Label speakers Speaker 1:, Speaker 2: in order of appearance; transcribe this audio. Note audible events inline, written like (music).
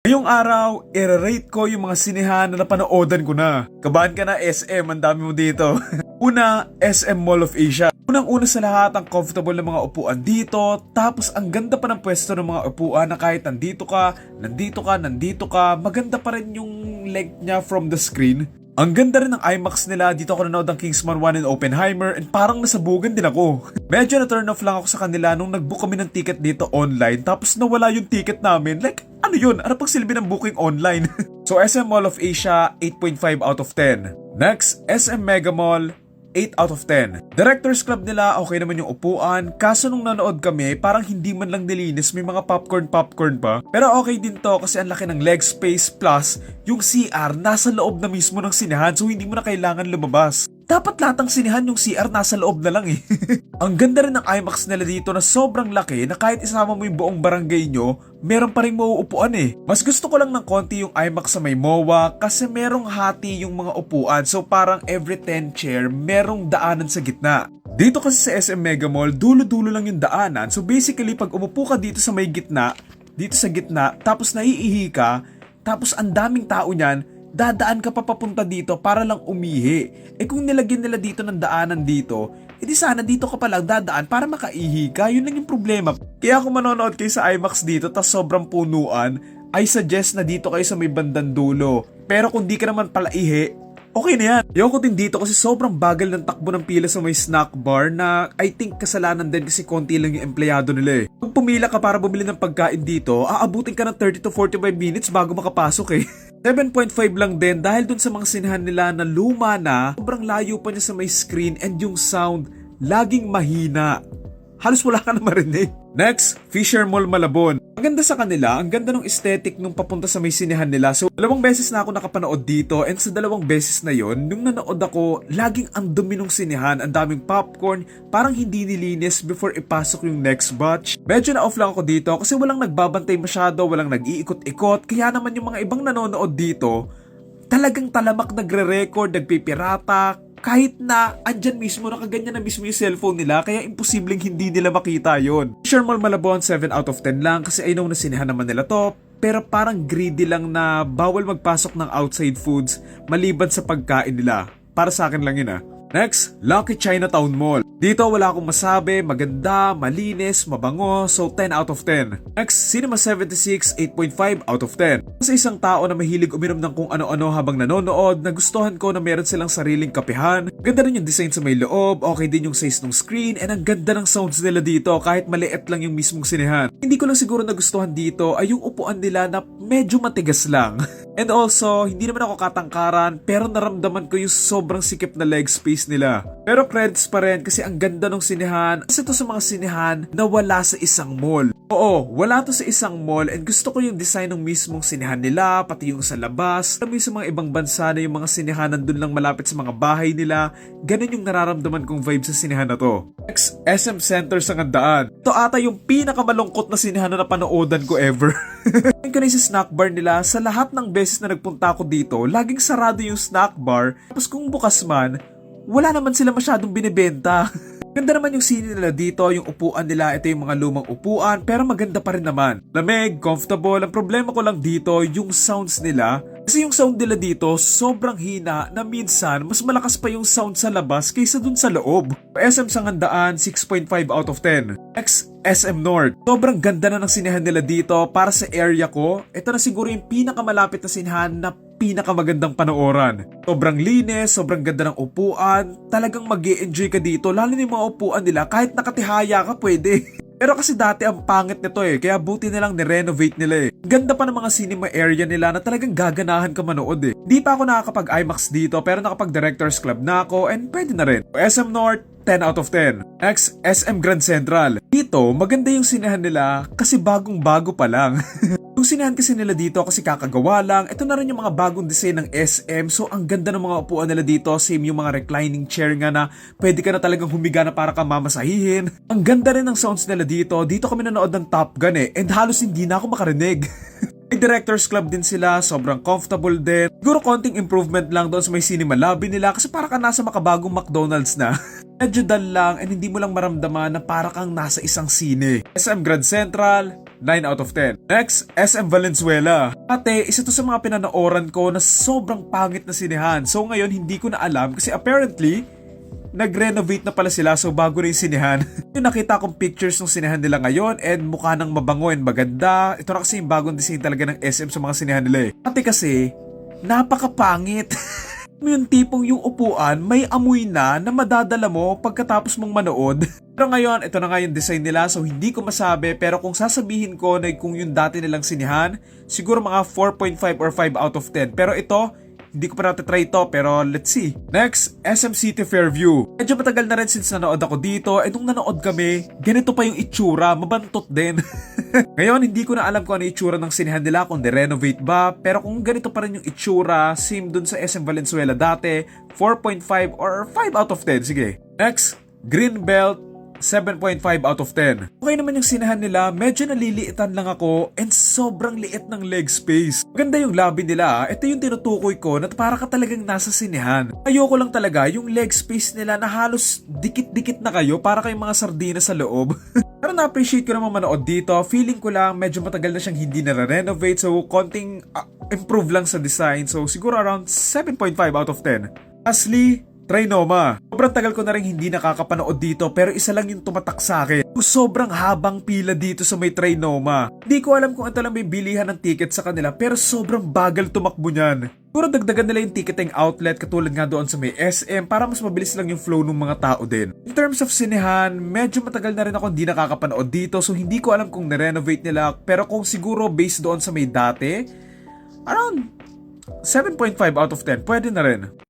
Speaker 1: Ngayong araw, i-rate ko yung mga sinehan na napanoodan ko na. Kabahan ka na SM, ang dami mo dito. (laughs) Una, SM Mall of Asia. Unang-una sa lahat, ang comfortable na mga upuan dito. Tapos ang ganda pa ng pwesto ng mga upuan na kahit nandito ka, nandito ka, nandito ka, maganda pa rin yung length niya from the screen. Ang ganda rin ng IMAX nila, dito ako nanood ng Kingsman 1 and Oppenheimer and parang nasabugan din ako. (laughs) Medyo na turn off lang ako sa kanila nung nagbook kami ng ticket dito online tapos nawala yung ticket namin. Like, ano yun? Ano pang silbi ng booking online? (laughs) so SM Mall of Asia, 8.5 out of 10. Next, SM Mega Mall, 8 out of 10. Directors Club nila, okay naman yung upuan. Kaso nung nanood kami, parang hindi man lang nilinis, may mga popcorn-popcorn pa. Pero okay din to kasi ang laki ng leg space plus yung CR nasa loob na mismo ng sinehan so hindi mo na kailangan lumabas. Dapat lahat ng sinehan yung CR nasa loob na lang eh. (laughs) ang ganda rin ng IMAX nila dito na sobrang laki na kahit isama mo yung buong barangay nyo, meron pa rin mauupuan eh. Mas gusto ko lang ng konti yung IMAX sa may MOA kasi merong hati yung mga upuan so parang every 10 chair merong daanan sa gitna. Dito kasi sa SM Mega Mall, dulo-dulo lang yung daanan so basically pag umupo ka dito sa may gitna, dito sa gitna, tapos naiihi ka, tapos ang daming tao niyan, dadaan ka pa papunta dito para lang umihi. Eh kung nilagyan nila dito ng daanan dito, edi sana dito ka pa lang dadaan para makaihi ka. Yun lang yung problema. Kaya kung manonood kayo sa IMAX dito tas sobrang punuan, I suggest na dito kayo sa may bandang dulo. Pero kung di ka naman pala ihi, okay na yan. Ayoko din dito kasi sobrang bagal ng takbo ng pila sa may snack bar na I think kasalanan din kasi konti lang yung empleyado nila eh. Pag pumila ka para bumili ng pagkain dito, aabutin ka ng 30 to 45 minutes bago makapasok eh. (laughs) 7.5 lang din dahil dun sa mga sinahan nila na luma na, sobrang layo pa niya sa may screen and yung sound laging mahina. Halos wala ka na marinig. Next, Fisher Mall Malabon. Ang ganda sa kanila, ang ganda ng aesthetic nung papunta sa may sinehan nila. So, dalawang beses na ako nakapanood dito. And sa dalawang beses na yon, nung nanood ako, laging ang dumi ng sinehan, ang daming popcorn, parang hindi nilinis before ipasok yung next batch. Medyo na-off lang ako dito kasi walang nagbabantay masyado, walang nag-iikot-ikot, kaya naman yung mga ibang nanonood dito, talagang talamak nagre-record, nagpipirata, kahit na andyan mismo, nakaganyan na mismo yung cellphone nila, kaya imposibleng hindi nila makita yon. Shermal Malabon, 7 out of 10 lang kasi I know na sinehan naman nila to, pero parang greedy lang na bawal magpasok ng outside foods maliban sa pagkain nila. Para sa akin lang yun ah. Next, Lucky Chinatown Mall. Dito wala akong masabi, maganda, malinis, mabango, so 10 out of 10. Next, Cinema 76, 8.5 out of 10. Sa isang tao na mahilig uminom ng kung ano-ano habang nanonood, nagustuhan ko na meron silang sariling kapihan. Ganda rin yung design sa may loob, okay din yung size ng screen, and ang ganda ng sounds nila dito kahit maliit lang yung mismong sinehan. Hindi ko lang siguro nagustuhan dito ay yung upuan nila na medyo matigas lang. (laughs) And also, hindi naman ako katangkaran pero naramdaman ko yung sobrang sikip na leg space nila. Pero credits pa rin kasi ang ganda ng sinehan. Kasi to sa mga sinehan na wala sa isang mall. Oo, wala to sa isang mall and gusto ko yung design ng mismong sinehan nila, pati yung sa labas. Alam sa mga ibang bansa na yung mga sinehan nandun lang malapit sa mga bahay nila. Ganun yung nararamdaman kong vibe sa sinehan na to. Next, SM Center sa Ngandaan. Ito ata yung pinakamalungkot na sinehan na napanoodan ko ever. (laughs) Yung kanina sa snack bar nila, sa lahat ng beses na nagpunta ako dito, laging sarado yung snack bar. Tapos kung bukas man, wala naman sila masyadong binibenta. (laughs) Ganda naman yung sine nila dito, yung upuan nila, ito yung mga lumang upuan, pero maganda pa rin naman. Lamig, comfortable, ang problema ko lang dito, yung sounds nila. Kasi yung sound nila dito, sobrang hina na minsan, mas malakas pa yung sound sa labas kaysa dun sa loob. SM Sangandaan, 6.5 out of 10. Next, SM North. Sobrang ganda na ng sinehan nila dito para sa area ko. Ito na siguro yung pinakamalapit na sinehan na pinakamagandang panooran. Sobrang linis, sobrang ganda ng upuan, talagang mag enjoy ka dito, lalo na yung mga upuan nila, kahit nakatihaya ka pwede. (laughs) Pero kasi dati ang pangit nito eh, kaya buti nilang ni-renovate nila eh. Ganda pa ng mga cinema area nila na talagang gaganahan ka manood eh. Di pa ako nakakapag-IMAX dito pero nakapag-Directors Club na ako and pwede na rin. SM North, 10 out of 10. Next, SM Grand Central. Dito, maganda yung sinehan nila kasi bagong-bago pa lang. (laughs) sinehan kasi nila dito kasi kakagawa lang. Ito na rin yung mga bagong design ng SM. So, ang ganda ng mga upuan nila dito. Same yung mga reclining chair nga na pwede ka na talagang humiga na para ka mamasahihin. Ang ganda rin ng sounds nila dito. Dito kami nanood ng Top Gun eh. And halos hindi na ako makarinig. (laughs) May director's club din sila, sobrang comfortable din. Siguro konting improvement lang doon sa may cinema lobby nila kasi para ka nasa makabagong McDonald's na. (laughs) Medyo dal lang and hindi mo lang maramdaman na para kang nasa isang sine. SM Grand Central, 9 out of 10. Next, SM Valenzuela. Ate, isa to sa mga pinanooran ko na sobrang pangit na sinehan. So ngayon, hindi ko na alam kasi apparently, nag-renovate na pala sila so bago na yung sinehan. (laughs) yung nakita kong pictures ng sinehan nila ngayon and mukha nang mabango and maganda. Ito na kasi yung bagong design talaga ng SM sa mga sinehan nila eh. Ate kasi, napakapangit. (laughs) yung tipong yung upuan may amoy na na madadala mo pagkatapos mong manood. (laughs) Pero ngayon, ito na nga yung design nila so hindi ko masabi pero kung sasabihin ko na kung yung dati nilang sinihan, siguro mga 4.5 or 5 out of 10. Pero ito, hindi ko pa natatry ito pero let's see. Next, SM City Fairview. Medyo matagal na rin since nanood ako dito eh nung nanood kami, ganito pa yung itsura, mabantot din. (laughs) (laughs) Ngayon, hindi ko na alam kung ano itsura ng sinihan nila, kung de-renovate ba, pero kung ganito pa rin yung itsura, same dun sa SM Valenzuela dati, 4.5 or 5 out of 10, sige. Next, Greenbelt 7.5 out of 10. Okay naman yung sinahan nila, medyo naliliitan lang ako and sobrang liit ng leg space. Maganda yung labi nila, ito yung tinutukoy ko na para ka talagang nasa sinehan. Ayoko lang talaga yung leg space nila na halos dikit-dikit na kayo para kayong mga sardina sa loob. (laughs) Pero na-appreciate ko naman manood dito, feeling ko lang medyo matagal na siyang hindi na-renovate so konting ah, improve lang sa design so siguro around 7.5 out of 10. Lastly, Trinoma. Sobrang tagal ko na rin hindi nakakapanood dito pero isa lang yung tumatak sa akin. Sobrang habang pila dito sa may Trinoma. Hindi ko alam kung ito lang may bilihan ng ticket sa kanila pero sobrang bagal tumakbo niyan. Siguro dagdagan nila yung ticketing outlet katulad nga doon sa may SM para mas mabilis lang yung flow ng mga tao din. In terms of sinehan, medyo matagal na rin ako hindi nakakapanood dito so hindi ko alam kung na-renovate nila pero kung siguro based doon sa may dati, around 7.5 out of 10 pwede na rin.